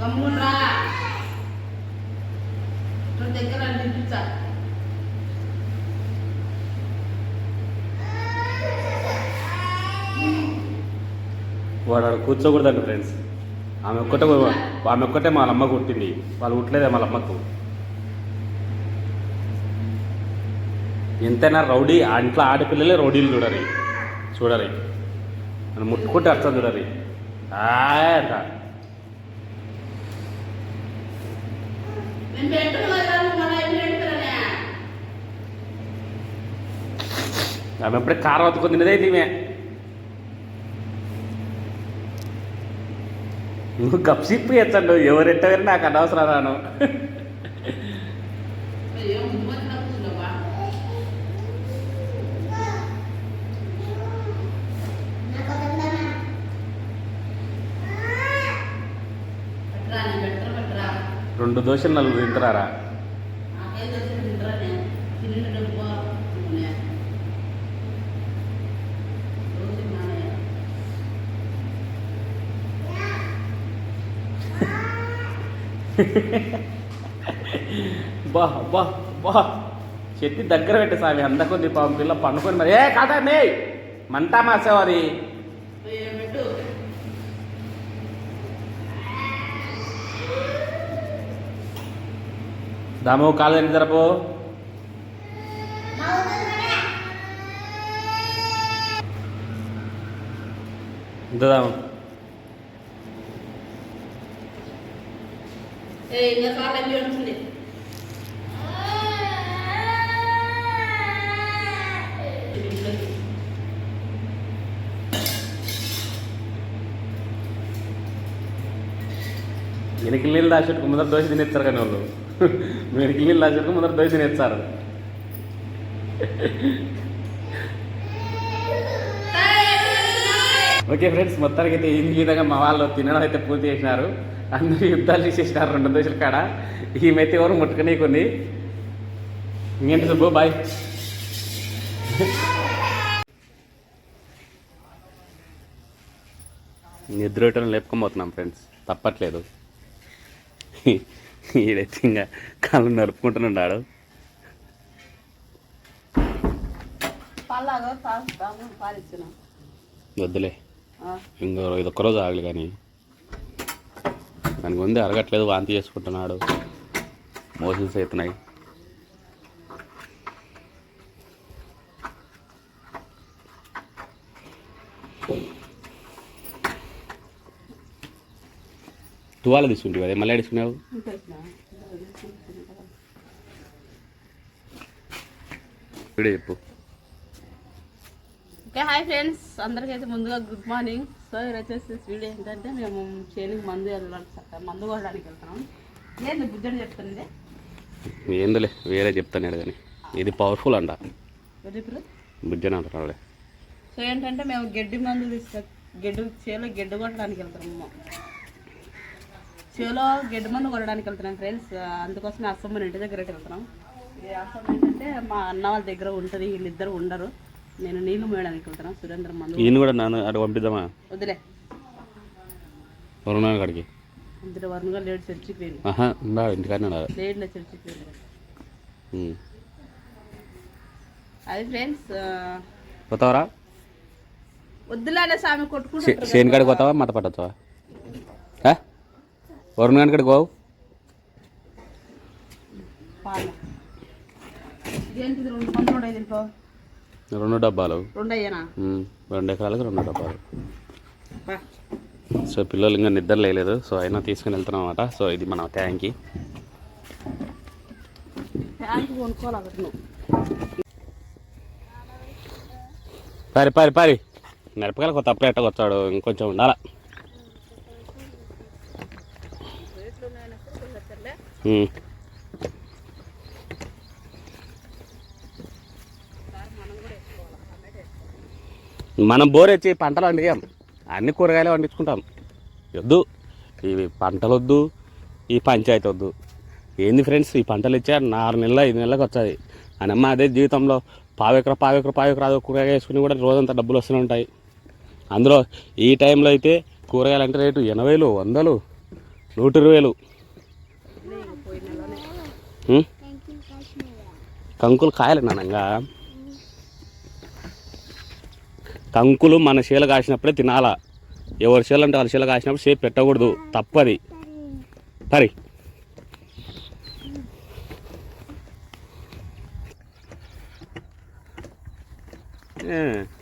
గమ్మురా నువ్వు దగ్గర అనిపించా వాడు ఆడ కూర్చోకూడదండి ఫ్రెండ్స్. ఆమె ఒక్కటే ఆమె ఒక్కటే మా అమ్మ కుట్టింది. వాళ్ళు కుట్టలేదే మా అమ్మకు. ఎంతైనా రౌడీ ఆ ఇంట్లో ఆడపిల్లలే రౌడీలు చూడరి. చూడరి. ముట్టుకుంటే అర్థం చూడరి. ఆ అంట నేను పెట్టను కదా నువ్వు మన ఇంటి పెట్టుకురానే ఆమె ఎప్పుడే కారం అతుకుని తినేదే ఈమె నువ్వు గప్సిప్పు ఎత్తండు ఎవరెట్టవరి నాకు అనవసరం రాను ఏం ముందు కూర్చున్నావా పెట్టరా నేను పెట్టరా పెట్టరా రెండు దోశలు నలుగురు తింటున్నారా? బా బా బా. చెట్టి దగ్గర పెట్టే స్వామి అందకొద్ది పాపం పిల్ల పండుకొని మరి. ఏ కాదా నే మంటా మాసావు అది ఏం పెట్టు దాము కాలు తిని జరపు ఇంత దాము. వెనక్కి నీళ్ళు దాచెట్టుకు ముందర దోశ తినేస్తారు కానీ వాళ్ళు. వెనక్కి నీళ్ళు దాచెట్టుకు ముందర దోశ తినేస్తారు ఓకే ఫ్రెండ్స్ మొత్తానికి అయితే ఈ విధంగా మా వాళ్ళు తినడం అయితే పూర్తి చేసినారు. అందరూ యుద్ధాలు చేసేసినారు రెండు దోశల కాడ. ఈమెతే ఎవరు ముట్టుకునే కొన్ని ఇంకేంటి సుబ్బు బాయ్. నిద్ర లేపుకోబోతున్నాం ఫ్రెండ్స్ తప్పట్లేదు. ఈడైతే ఇంకా కాళ్ళు నరుపుకుంటున్నాడు పాలిచ్చిన. వద్దులే. ఇంకో ఇది ఒక్కరోజు ఆగలి కానీ. దానికి ఉంది అరగట్లేదు వాంతి చేసుకుంటున్నాడు. మోషన్స్ అవుతున్నాయి. తువాల తీసుకుంటావు అదే మళ్ళీ తీసుకున్నావు? ఇప్పుడే చెప్పు. ఓకే హాయ్ ఫ్రెండ్స్ అందరికైతే ముందుగా గుడ్ మార్నింగ్ సో వచ్చేసి వీడియో ఏంటంటే మేము చేనికి మందు వెళ్ళాలి సార్ మందు కొనడానికి వెళ్తున్నాం. లేదు బుద్ధుడు చెప్తుంది ఏందులే వేరే చెప్తాను కానీ. ఇది పవర్ఫుల్ అంట. బుజ్జన అంటారు సో ఏంటంటే మేము గడ్డి మందు తీసుకు గడ్డి చేలో గడ్డి కొట్టడానికి వెళ్తున్నాము చేలో గడ్డి మందు కొట్టడానికి వెళ్తున్నాం ఫ్రెండ్స్ అందుకోసం అసమ్మ ఇంటి దగ్గరికి వెళ్తున్నాం. ఈ అసమ్మ ఏంటంటే మా అన్న వాళ్ళ దగ్గర ఉంటుంది వీళ్ళిద్దరు ఉండరు. నేను నీళ్ళు మోయడానికి వెళ్తున్నాను సురేంద్ర మందు ఈయన కూడా నాన్న అటు పంపిద్దామా? వదిలే. వరుణ కాడికి. ఇద్దరు వరుణగా లేడు చర్చికి పోయింది ఆహా ఉందా ఇంటికాడనే ఉన్నాడు. లేడులే చర్చికి ఉమ్. అది ఫ్రెండ్స్ పోతావరా? వద్దులాడే స్వామి కొట్టుకుంటారు శేని కాడికి పోతావా? మత పట్టొచ్చావా ఆ? వరుణ గారి కాడికి ఏంటిది రెండు డబ్బాలు. రెండు ఎకరాలకు రెండు డబ్బాలు. సో పిల్లలు ఇంకా నిద్ర లేదు సో అయినా తీసుకుని వెళ్తున్నాం అనమాట సో ఇది మన ట్యాంక్. పారి పారి పారి. మిరపకాయలు కొత్త అప్పుడే ఎట్టకు వచ్చాడు ఇంకొంచెం ఉండాల? మనం బోర్ వచ్చి పంటలు వండియాం అన్ని కూరగాయలు వండించుకుంటాం. వద్దు. ఇవి పంటలు వద్దు. ఈ పంచాయతీ వద్దు. ఏంది ఫ్రెండ్స్ ఈ పంటలు ఇచ్చారు ఆరు నెలలు ఐదు నెలలకు వచ్చాయి. అని అమ్మ అదే జీవితంలో పావెకర పావెకర పావెకర అదో కూరగాయ వేసుకుని కూడా రోజంతా డబ్బులు వస్తూనే ఉంటాయి. అందులో ఈ టైంలో అయితే కూరగాయలు అంటే రేటు ఎనభైలు వందలు నూట ఇరవైలు కంకులు కాయలు నానంగా కంకులు మన శీల కాసినప్పుడే తినాలా. ఎవరి శీల అంటే వాళ్ళ శీల కాసినప్పుడు సేపు పెట్టకూడదు. తప్పది. పరి. ఏ,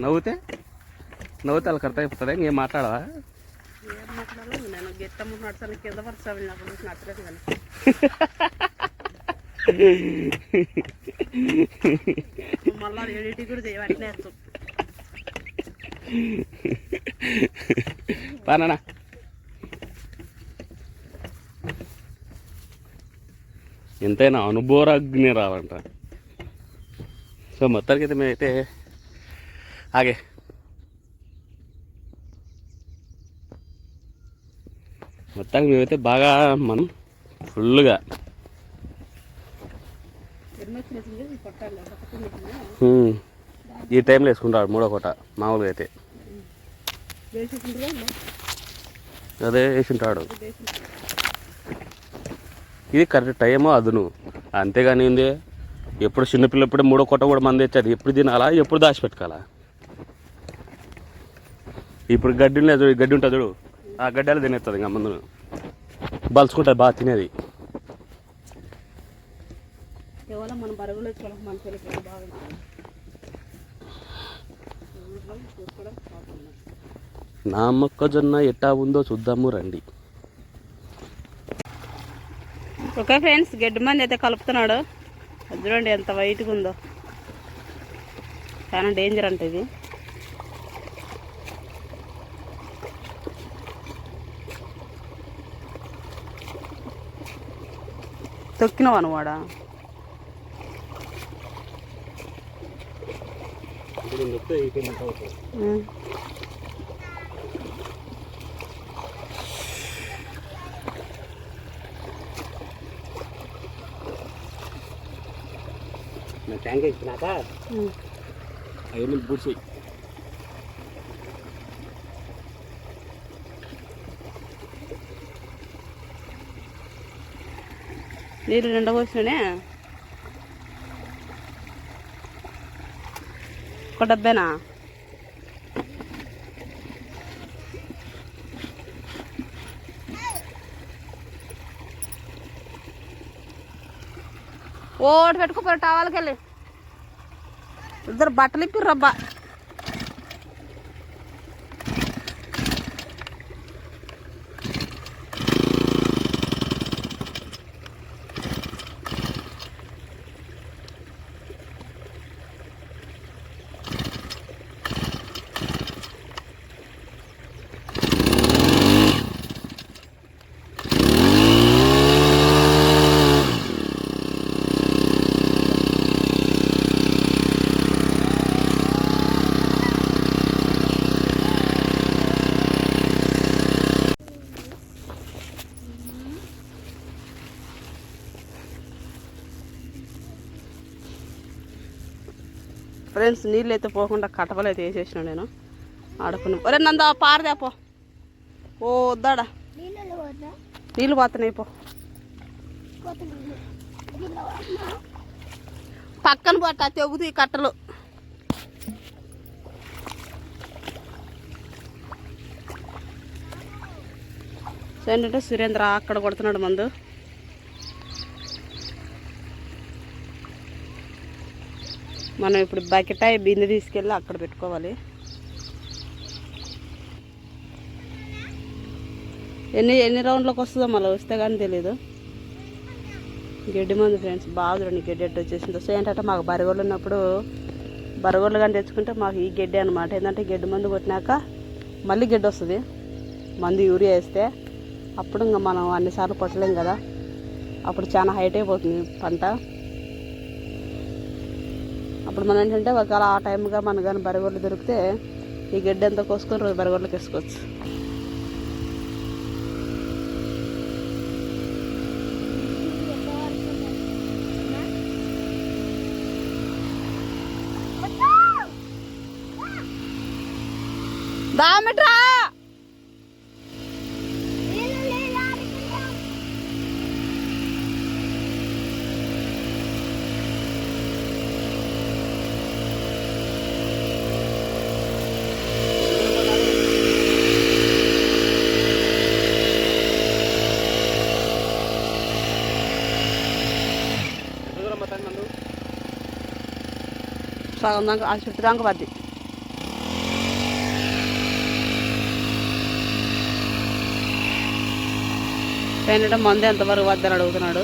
నవ్వుతే? నవ్వుతే వాళ్ళకి అర్థం అయిపోతుంది ఇంకేం మాట్లాడవా? ఏం మాట్లాడాలో? నేను గెట్టమ్మ నడుస్తాను కింద నచ్చలేదు కానీ మళ్ళీ ఎడిటింగ్ కూడా అగ్ని పానా ఎంతైనా అనుభవరాగ్ని రావంట సో మొత్తానికి అయితే మేమైతే ఆగే. మొత్తానికి మేమైతే బాగా మనం ఫుల్గా ఎన్నో చిన్న చిన్న కొట్టాలి ఒక చిన్న హ్మ్, ఈ టైంలో వేసుకుంటాడు మూడో కోట మామూలుగా అయితే. అదే వేసింటాడు. ఇది కరెక్ట్ టైము అదును. అంతేగాని ఉంది ఎప్పుడు చిన్నపిల్లప్పుడే మూడో కోట కూడా మంది తెచ్చేది ఎప్పుడు తినాలా ఎప్పుడు దాచిపెట్టుకోవాలా? ఇప్పుడు గడ్డి లేదు గడ్డి ఉంటుంది చూడు ఆ గడ్డలు తినేస్తుంది ఇంకా మందును? బలుచుకుంటుంది బాగా తినేది. మన బరుగులు వేసుకోవడం మన పిల్లలకి బాగుంటుంది చూసుకోవడం బాగుంటుంది నా మొక్కజొన్న ఎట్టా ఉందో చూద్దాము రండి. ఓకే ఫ్రెండ్స్ గడ్డి మంది అయితే కలుపుతున్నాడు. చూడండి ఎంత వైట్గా ఉందో. చాలా డేంజర్ అంటే ఇది. తొక్కినవా వాడ ట్యాంక్ ఇచ్చినాక అవన్నీ బూడ్చి నీళ్ళు నిండా ఒక డబ్బేనా ఓటు పెట్టుకోపోయారు టవాలకి ఇద్దరు బట్టలు ఇప్పిర్రబ్బా ఫ్రెండ్స్ నీళ్ళు అయితే పోకుండా కట్టవలు అయితే వేసేసిన నేను. ఆడుకున్నాం. ఒరే నందా పారదే పో. ఓ వద్దాడా? నీళ్ళు పోతున్నాయి పో. పక్కన పట్ట తెగుతాయి కట్టలు. ఏంటంటే సురేంద్ర అక్కడ కొడుతున్నాడు మందు. మనం ఇప్పుడు బకెటాయి బిందె తీసుకెళ్ళి అక్కడ పెట్టుకోవాలి. ఎన్ని ఎన్ని రౌండ్లకు వస్తుందో మళ్ళీ వస్తే కానీ తెలియదు గడ్డి మంది ఫ్రెండ్స్ బాగా చూడండి గడ్డి ఎట్టు వచ్చేసింది. సో ఏంటంటే మాకు బరగోళ్ళు ఉన్నప్పుడు బరగోళ్ళు కానీ తెచ్చుకుంటే మాకు ఈ గడ్డి అనమాట ఏంటంటే గడ్డి మందు కొట్టినాక మళ్ళీ గడ్డి వస్తుంది. మందు యూరియా వేస్తే అప్పుడు ఇంకా మనం అన్నిసార్లు కొట్టలేం కదా. అప్పుడు చాలా హైట్ అయిపోతుంది పంట. అప్పుడు మనం ఏంటంటే ఒకవేళ ఆ టైంగా మన కానీ బరగొడ్లు దొరికితే ఈ గడ్డి అంతా కోసుకొని రోజు బరగొడ్లకి వేసుకోవచ్చు. దామిట్రా సగం దాకా ఆ చుట్టూ దాకా పద్ది. పెనడం మంది ఎంతవరకు వద్దని అడుగుతున్నాడు.